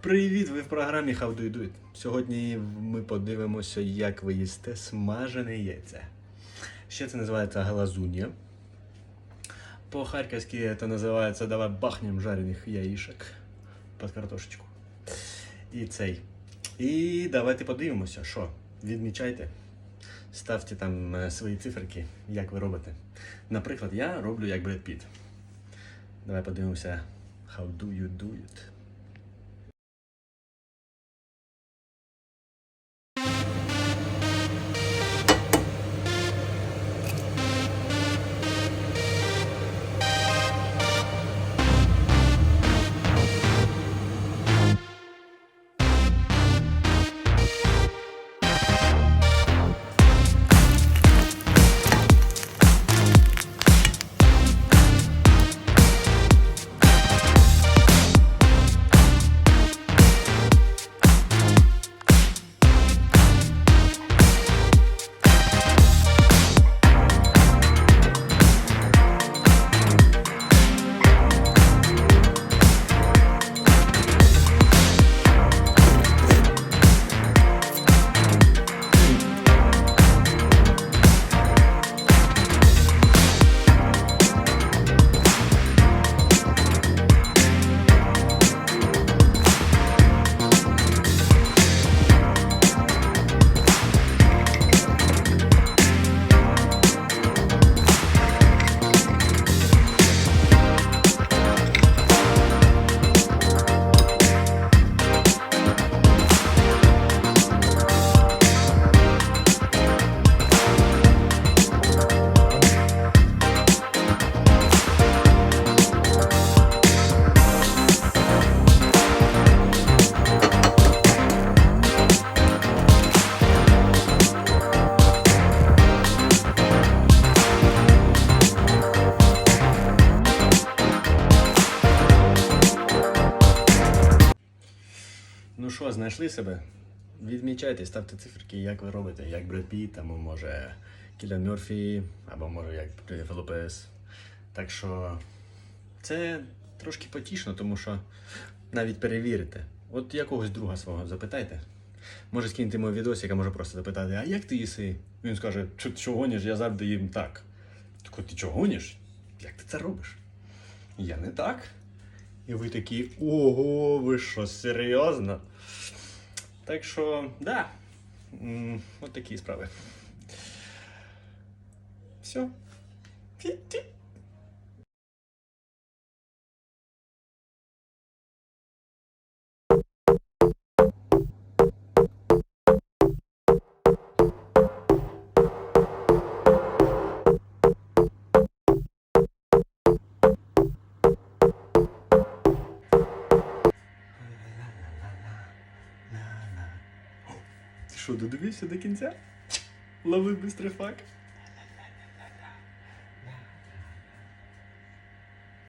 Привіт! Ви в програмі How Do You Do It. Сьогодні ми подивимося, як ви їсте смажене яйце. Ще це називається галазунья. По-харківськи це називається давай бахнем жарених яїшок під картошечку. І цей. І давайте подивимося, що. Відмічайте. Ставте там е, свої циферки, як ви робите. Наприклад, я роблю як Бред Піт. Давай подивимося, how do you do it. Що, знайшли себе? Відмічайте, ставте циферки, як ви робите, як Бред Піт, або може Кілян Мерфі, або може як Дженніфер Лопес. Так що це трошки потішно, тому що навіть перевірите. От якогось друга свого запитайте. Може скиньте йому відосик, а може просто запитати, а як ти їси? Він скаже, що гониш, я завжди їм так. Так от ти що гониш? Як ти це робиш? Я не так. І ви такі, ого, ви що, серйозно? Так що, да. От такі справи. Все. Що, додивився до кінця? Лови бистрий факт.